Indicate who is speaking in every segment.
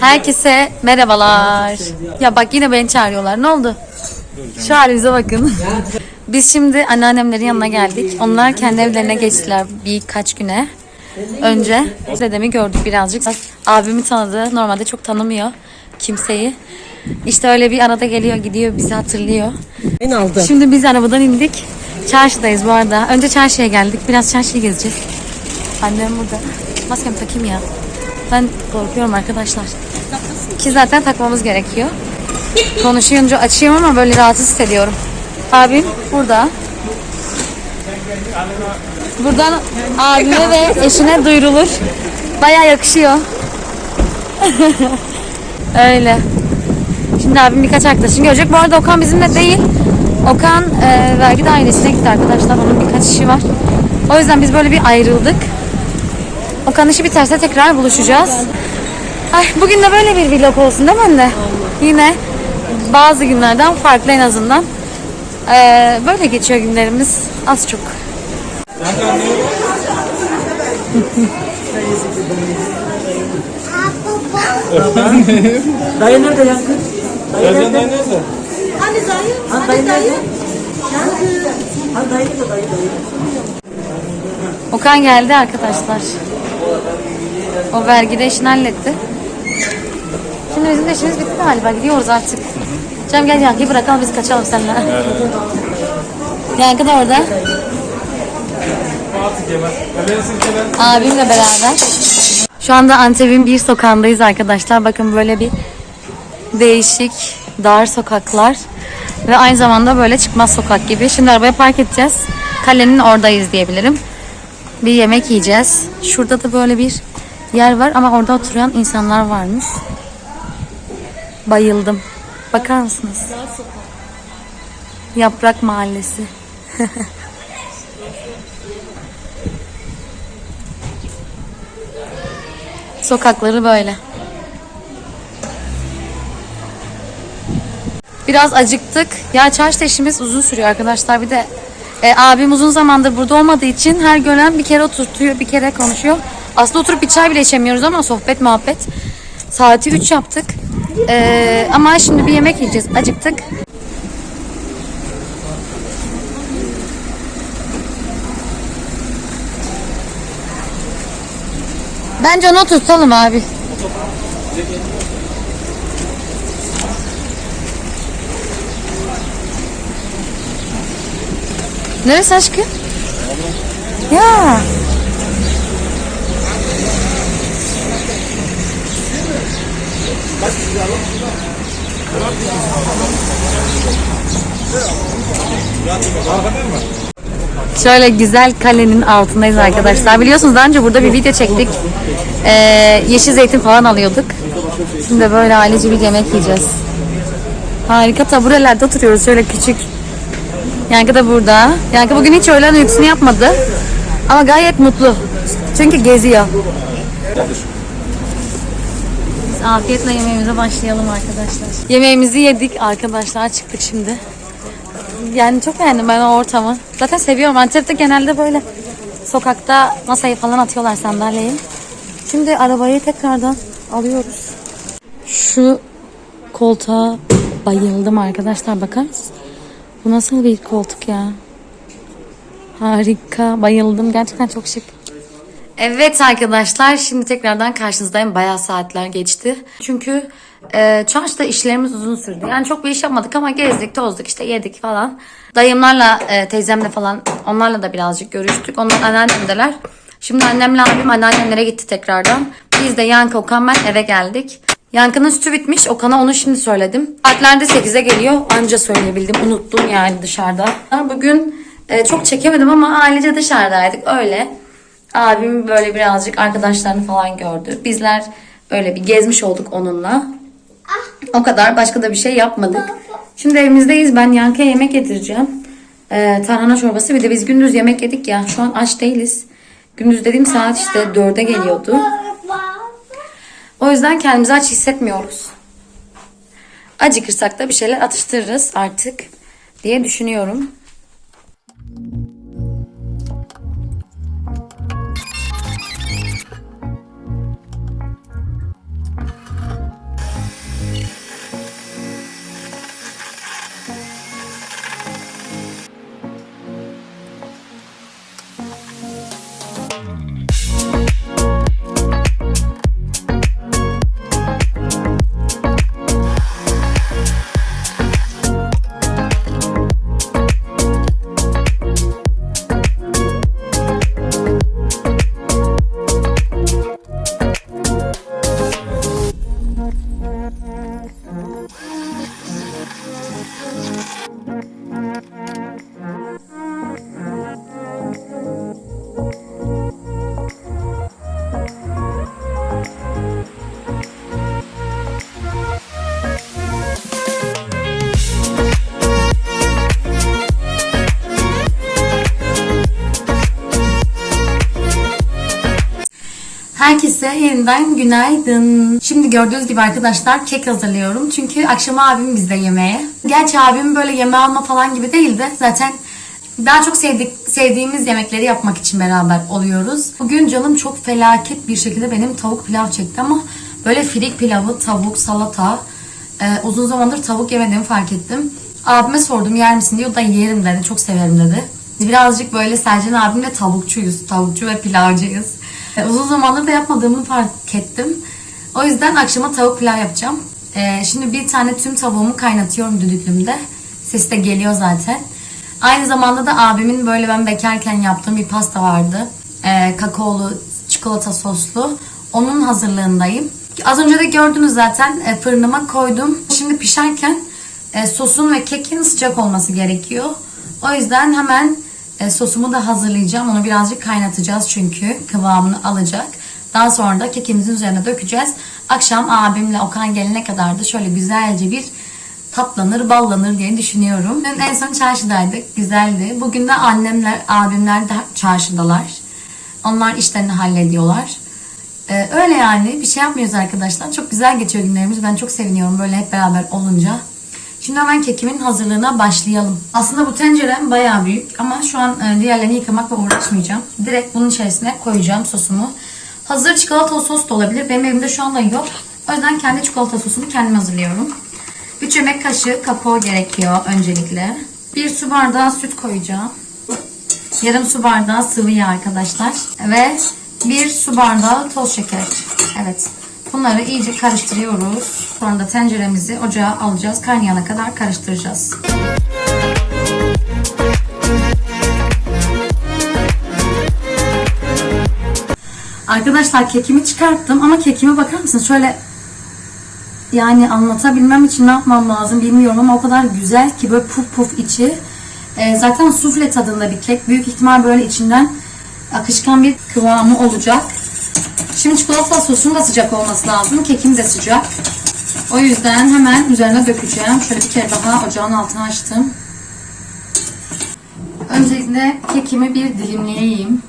Speaker 1: Herkese merhabalar. Ya bak yine beni çağırıyorlar. Ne oldu? Şu halimize bakın. Biz şimdi anneannemlerin yanına geldik. Onlar kendi evlerine geçtiler birkaç güne. Önce dedemi gördük birazcık. Abimi tanıdı. Normalde çok tanımıyor kimseyi. İşte öyle bir arada geliyor gidiyor bizi hatırlıyor.
Speaker 2: Ben aldım.
Speaker 1: Şimdi biz arabadan indik. Çarşıdayız bu arada. Önce çarşıya geldik. Biraz çarşıyı gezeceğiz. Annem burada. Maskemi takayım ya. Ben korkuyorum arkadaşlar. Ki zaten takmamız gerekiyor. Konuşuyunca açıyorum ama böyle rahatsız hissediyorum. Abim burada. Buradan abime ve eşine duyurulur. Baya yakışıyor. Öyle. Şimdi abim birkaç arkadaşını görecek. Bu arada Okan bizimle değil. Okan e, vergi dairesine gitti arkadaşlar. Onun birkaç işi var. O yüzden biz böyle bir ayrıldık. Okan işi biterse tekrar buluşacağız. Ay, bugün de böyle bir vlog olsun değil mi anne? Yine bazı günlerden farklı en azından. Ee, böyle geçiyor günlerimiz az çok.
Speaker 2: Dayı nerede yankı? Dayı nerede?
Speaker 3: dayı nerede?
Speaker 2: Hani dayı? Hani dayı nerede? Yankı. Hani dayı nerede dayı dayı?
Speaker 1: Okan geldi arkadaşlar. O vergide işini halletti. Şimdi bizim de işimiz bitti galiba. Gidiyoruz artık. Cem gel Yankı'yı bırakalım biz kaçalım seninle. Yankı da orada. Abimle beraber. Şu anda Antep'in bir sokağındayız arkadaşlar. Bakın böyle bir değişik dar sokaklar ve aynı zamanda böyle çıkmaz sokak gibi. Şimdi arabaya park edeceğiz. Kalenin oradayız diyebilirim. Bir yemek yiyeceğiz. Şurada da böyle bir yer var ama orada oturan insanlar varmış. Bayıldım. Bakar mısınız? Yaprak Mahallesi. Sokakları böyle. Biraz acıktık. Ya çarşı işimiz uzun sürüyor arkadaşlar. Bir de e, abim uzun zamandır burada olmadığı için her gören bir kere oturtuyor, bir kere konuşuyor. Aslında oturup bir çay bile içemiyoruz ama sohbet muhabbet. Saati 3 yaptık. E, ama şimdi bir yemek yiyeceğiz. Acıktık. Bence onu tutalım abi. Neresi aşkım? Ya. Şöyle güzel kalenin altındayız arkadaşlar. Biliyorsunuz daha önce burada bir video çektik. Ee, yeşil zeytin falan alıyorduk. Şimdi böyle ailece bir yemek yiyeceğiz. Harika taburelerde oturuyoruz şöyle küçük. Yankı da burada. Yankı bugün hiç öğlen uykusunu yapmadı. Ama gayet mutlu. Çünkü geziyor. Afiyetle yemeğimize başlayalım arkadaşlar. Yemeğimizi yedik arkadaşlar çıktık şimdi. Yani çok beğendim ben o ortamı. Zaten seviyorum. Antep'te genelde böyle sokakta masayı falan atıyorlar sandalyeyi. Şimdi arabayı tekrardan alıyoruz. Şu koltuğa bayıldım arkadaşlar. Bakar mısınız? Bu nasıl bir koltuk ya? Harika. Bayıldım. Gerçekten çok şık. Evet arkadaşlar şimdi tekrardan karşınızdayım. Bayağı saatler geçti. Çünkü e, çarşıda işlerimiz uzun sürdü. Yani çok bir iş yapmadık ama gezdik, tozduk, işte yedik falan. Dayımlarla, e, teyzemle falan onlarla da birazcık görüştük. Onlar anneannemdeler. Şimdi annemle abim anneannemlere gitti tekrardan. Biz de Yankı, Okan ben eve geldik. Yankı'nın sütü bitmiş. Okan'a onu şimdi söyledim. Saatlerde 8'e geliyor. Anca söyleyebildim. Unuttum yani dışarıda. Bugün e, çok çekemedim ama ailece dışarıdaydık. Öyle. Abim böyle birazcık arkadaşlarını falan gördü. Bizler öyle bir gezmiş olduk onunla. O kadar başka da bir şey yapmadık. Şimdi evimizdeyiz. Ben Yankı'ya yemek yedireceğim. Ee, tarhana çorbası. Bir de biz gündüz yemek yedik ya. Şu an aç değiliz. Gündüz dediğim saat işte 4'e geliyordu. O yüzden kendimizi aç hissetmiyoruz. Acıkırsak da bir şeyler atıştırırız artık diye düşünüyorum. Herkese yeniden günaydın. Şimdi gördüğünüz gibi arkadaşlar kek hazırlıyorum. Çünkü akşam abim bizde yemeğe. Gerçi abim böyle yeme alma falan gibi değildi. Zaten daha çok sevdik, sevdiğimiz yemekleri yapmak için beraber oluyoruz. Bugün canım çok felaket bir şekilde benim tavuk pilav çekti ama böyle firik pilavı, tavuk, salata. Ee, uzun zamandır tavuk yemediğimi fark ettim. Abime sordum yer misin diye o da yerim dedi. Çok severim dedi. Birazcık böyle Sercan abimle tavukçuyuz. Tavukçu ve pilavcıyız. Ee, uzun zamandır da yapmadığımı fark ettim. O yüzden akşama tavuk pilav yapacağım. Ee, şimdi bir tane tüm tavuğumu kaynatıyorum düdüklümde. Sesi de geliyor zaten. Aynı zamanda da abimin böyle ben bekarken yaptığım bir pasta vardı. Ee, kakaolu, çikolata soslu. Onun hazırlığındayım. Az önce de gördünüz zaten e, fırınıma koydum. Şimdi pişerken e, sosun ve kekin sıcak olması gerekiyor. O yüzden hemen e, sosumu da hazırlayacağım. Onu birazcık kaynatacağız çünkü kıvamını alacak. Daha sonra da kekimizin üzerine dökeceğiz. Akşam abimle Okan gelene kadar da şöyle güzelce bir tatlanır, ballanır diye düşünüyorum. Dün en son çarşıdaydık. Güzeldi. Bugün de annemler, abimler de çarşıdalar. Onlar işlerini hallediyorlar. Ee, öyle yani. Bir şey yapmıyoruz arkadaşlar. Çok güzel geçiyor günlerimiz. Ben çok seviniyorum böyle hep beraber olunca. Şimdi hemen kekimin hazırlığına başlayalım. Aslında bu tencerem bayağı büyük ama şu an e, diğerlerini yıkamakla uğraşmayacağım. Direkt bunun içerisine koyacağım sosumu. Hazır çikolatalı sos da olabilir. Benim evimde şu anda yok. O yüzden kendi çikolata sosumu kendim hazırlıyorum. 3 yemek kaşığı kakao gerekiyor öncelikle. 1 su bardağı süt koyacağım. Yarım su bardağı sıvı yağ arkadaşlar. Ve 1 su bardağı toz şeker. Evet. Bunları iyice karıştırıyoruz. Sonra da tenceremizi ocağa alacağız. Kaynayana kadar karıştıracağız. Arkadaşlar kekimi çıkarttım ama kekime bakar mısınız? Şöyle yani anlatabilmem için ne yapmam lazım bilmiyorum ama o kadar güzel ki böyle puf puf içi. Ee, zaten sufle tadında bir kek. Büyük ihtimal böyle içinden akışkan bir kıvamı olacak. Şimdi çikolata sosun da sıcak olması lazım. Kekim de sıcak. O yüzden hemen üzerine dökeceğim. Şöyle bir kere daha ocağın altını açtım. Öncelikle kekimi bir dilimleyeyim.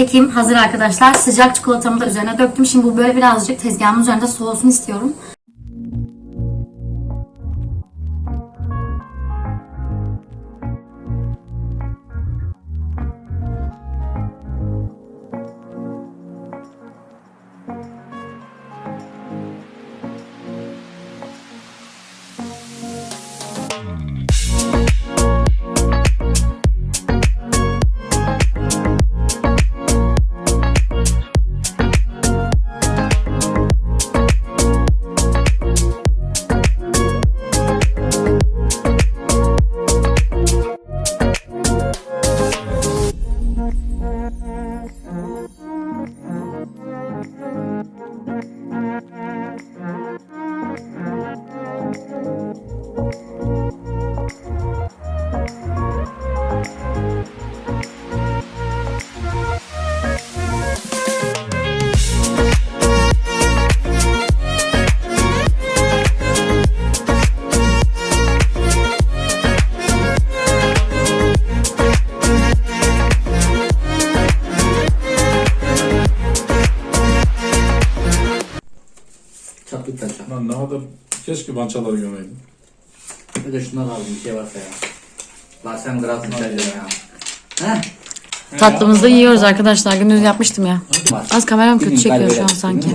Speaker 1: Kekim hazır arkadaşlar. Sıcak çikolatamı da üzerine döktüm. Şimdi bu böyle birazcık tezgahımın üzerinde soğusun istiyorum.
Speaker 2: Çatlık taşa.
Speaker 3: Lan ne kadar keşke bançaları gömeydin.
Speaker 2: Bir de şundan aldım bir şey varsa ya. Lan sen grasını çayacağım ya. Heh.
Speaker 1: Tatlımızı yiyoruz arkadaşlar. Gündüz yapmıştım ya. Az kameram kötü çekiyor şu an sanki.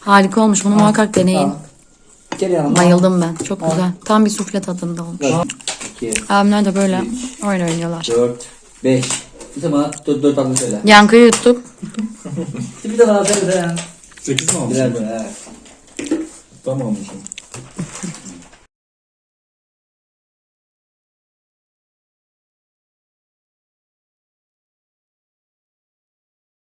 Speaker 1: Harika olmuş. Bunu muhakkak deneyin.
Speaker 2: Al. Gel yanıma.
Speaker 1: Bayıldım ben. Çok güzel. Tam bir sufle tadında olmuş. Abimler de böyle oyun oynuyorlar.
Speaker 2: dört, beş. Bir de bana dört, dört adlı söyle.
Speaker 1: Yankıyı yuttuk.
Speaker 2: Bir de bana söyle de ya.
Speaker 3: Sekiz mi
Speaker 2: Birer
Speaker 3: almışsın? Tamam.